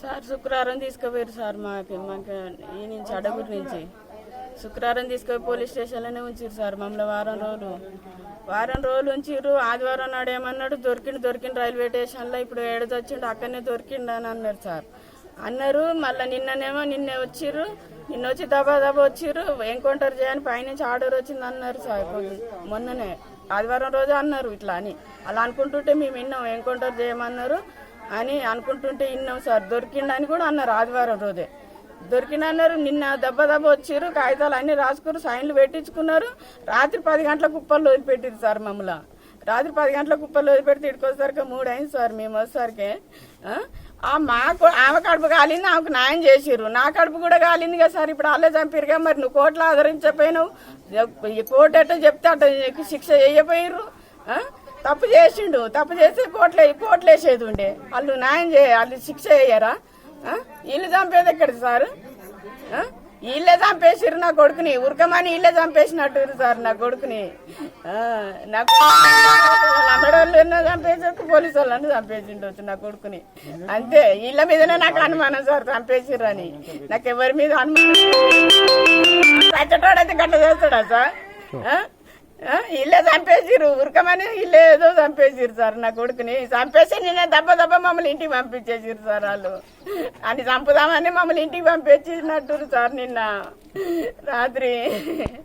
Sir శుక్రవారం తీసుకుపోయారు sir మాకు మాకు ఈ నుంచి అడగురి నుంచి. శుక్రవారం తీసుకుపోయి పోలీస్ స్టేషన్లోనే ఉంచారు సార్ మమ్మల్ని వారం రోజులు. వారం రోజులు ఉంచిర్రు ఆదివారం నాడు ఏమన్నాడు దొరికిండు దొరికిండు రైల్వే స్టేషన్లో ఇప్పుడు ఏడదొచ్చిండు అక్కడనే దొరికిండు అని అన్నారు సార్. అన్నారు మళ్ళీ నిన్ననేమో నిన్నే వచ్చిర్రు నిన్న వచ్చి దబా దబా వచ్చిర్రు ఎన్కౌంటర్ చేయని పైనుంచి ఆర్డర్ వచ్చింది అన్నారు సార్ మొన్ననే. ఆదివారం రోజు అన్నారు ఇట్లా అని. అలా అనుకుంటుంటే మేము విన్నాం ఎన్కౌంటర్ చేయమన్నారు అని అనుకుంటుంటే ఇన్నాం సార్ దొరికిండని కూడా అన్నారు ఆదివారం రోజే. దొరికినన్నారు నిన్న దెబ్బ దెబ్బ వచ్చారు కాగితాలు అన్ని రాసుకున్నారు సైన్లు పెట్టించుకున్నారు. రాత్రి పది గంటల కుప్పల్లో వదిలిపెట్టింది సార్ మమ్మల్ని. రాత్రి పది గంటల కుప్పల్లో వదిలిపెడితే ఇటుకొసరికి మూడు అయింది సార్ మేము వచ్చేసరికి. ఆ? మాకు ఆమె కడుపు కాలింది ఆమెకు న్యాయం చేసిర్రు. నా కడుపు కూడా కాలింది కదా సార్ ఇప్పుడు వాళ్ళే చంపిరుగా మరి. నువ్వు కోర్టులో ఆదరించపోయినావు ఈ కోర్టు ఎట్ట చెప్తే అట్ట శిక్ష చేయపోయిర్రు తప్పు చేసిండు తప్పు చేస్తే కోట్లే కోర్టులు వేసేది ఉండే వాళ్ళు న్యాయం చేయ వాళ్ళు శిక్ష వేయరా? ఇల్లు వీళ్ళు చంపేది ఎక్కడ సార్? ఇల్లే వీళ్ళే నా కొడుకుని. ఉరకమని వీళ్ళే చంపేసినట్టు సార్ నా కొడుకుని. నాకు అమ్మడోళ్ళు ఎన్నో చంపేసారు పోలీసు వాళ్ళని చంపేసిండొచ్చు నా కొడుకుని. అంతే వీళ్ళ మీదనే నాకు అనుమానం సార్ చంపేసిర్రు అని. నాకు ఎవరి మీద అనుమానం? చచ్చటోడైతే గట్ట చేస్తాడా సార్? ఆ? చంపేసిరు ఉరకమని ఇల్లే ఏదో చంపేసిరు సార్ నా కొడుకుని. చంపేసి నిన్న దెబ్బ దెబ్బ మమ్మల్ని ఇంటికి పంపించేసిరు సార్ వాళ్ళు. అని చంపుదామని మమ్మల్ని ఇంటికి పంపించేసినట్టు సార్ నిన్న రాత్రి.